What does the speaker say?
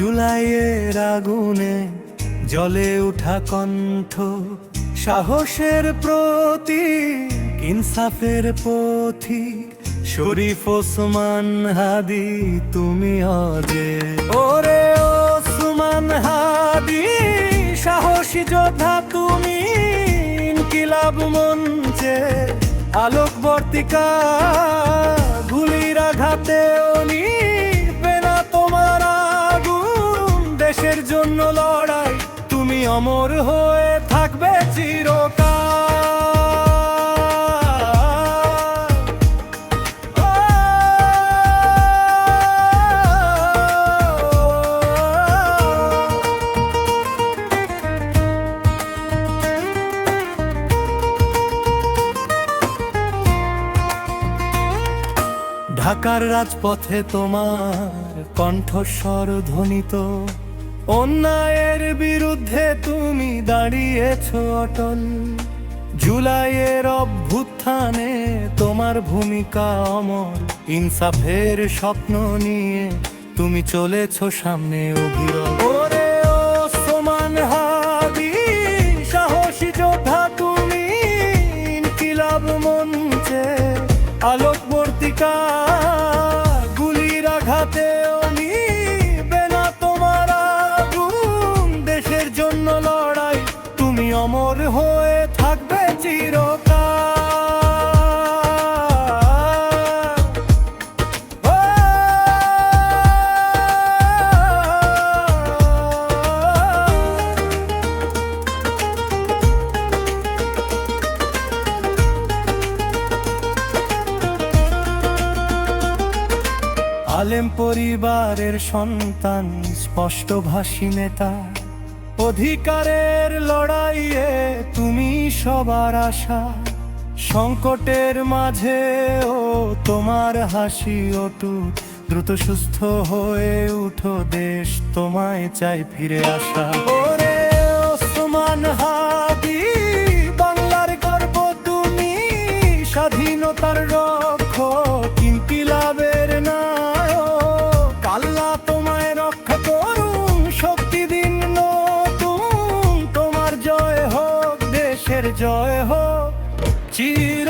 জুলাইয়ের আগুনে জলে উঠা কণ্ঠ, সাহসের প্রতি ইনসাফের পথি শরীফ ওসমান হাদি, তুমি অজে। ওরে ওসমান হাদি, সাহসী যোদ্ধা তুমি, ইনকিলাব মঞ্চে আলোক জন্য লড়াই তুমি অমর হয়ে থাকবে চিরকাল। ঢাকার রাজপথে তোমার কণ্ঠস্বর ধ্বনিত। অন্যায়ের বিরুদ্ধে তুমি দাঁড়িয়েছ অটল। জুলাইয়ের অভ্যুত্থানে তোমার ভূমিকা অমর। ইনসাফের স্বপ্ন নিয়ে তুমি চলেছ সামনে অভিরব ওরে ওসমান হাদি সাহসী যোদ্ধা তুমি, ইনকিলাব মঞ্চে আলোকবর্তিকা আলেম পরিবারের সন্তান স্পষ্টভাষী নেতা। অধিকারের লড়াইয়ে তুমি সবার আশা। সংকটের মাঝে ও তোমার হাসি অটুট। দ্রুত সুস্থ হয়ে উঠো দেশ, তোমায় চাই ফিরে আসা। জয় হোক দেশের জয় হোক চির